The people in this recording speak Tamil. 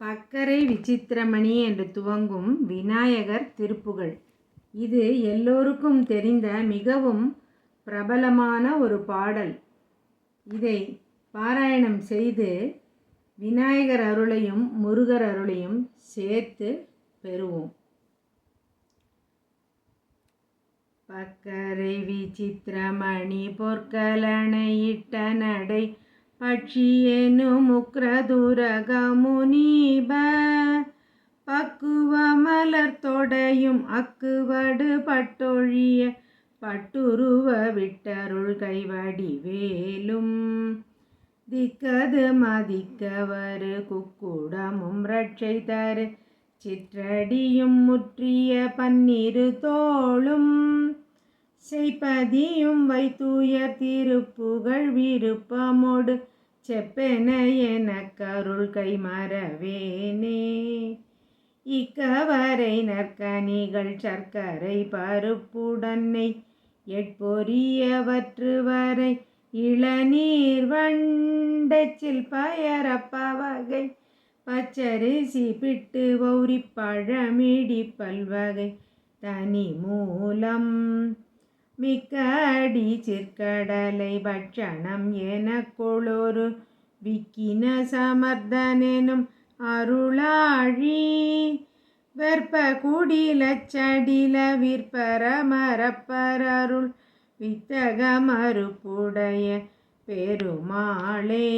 பக்கரை விசித்திரமணி என்று துவங்கும் விநாயகர் திருப்புகழ். இது எல்லோருக்கும் தெரிந்த மிகவும் பிரபலமான ஒரு பாடல். இதை பாராயணம் செய்து விநாயகர் அருளையும் முருகர் அருளையும் சேர்த்து பெறுவோம். பக்கரை விசித்திரமணி பொற்கலனையிட்ட நடை பட்சியேனு முக்ரதுரக முனீப பக்குவ மலர் தொடையும் அக்குவடு பட்டொழிய பட்டுருவ விட்டருள் கைவடி வேலும். திக்கது மதிக்கவரு குக்குடமும் ரட்சை தரு சிற்றடியும் முற்றிய பன்னிரு தோளும். செய்பதியும் வைத்துயர் திருப்புகழ் விருப்பமோடு செப்பென என கருள் கை மறவேனே இக்கவரை நற்கனிகள் சர்க்கரை பருப்புடன்னை எட்பொரியவற்று வரை இளநீர் வண்டச்சில் பயரப்ப வகை பச்சரிசி பிட்டு வௌரி பழமிடி பல்வகை தனி மூலம் மிக்கடி சிற்கடலை பட்சணம் என கொளொரு விக்கின சமர்த்தனெனும் அருளாழி. வெற்ப குடிலச்சடில விற்பரமரப்பரருள் வித்தக மறுப்புடைய பெருமாளே.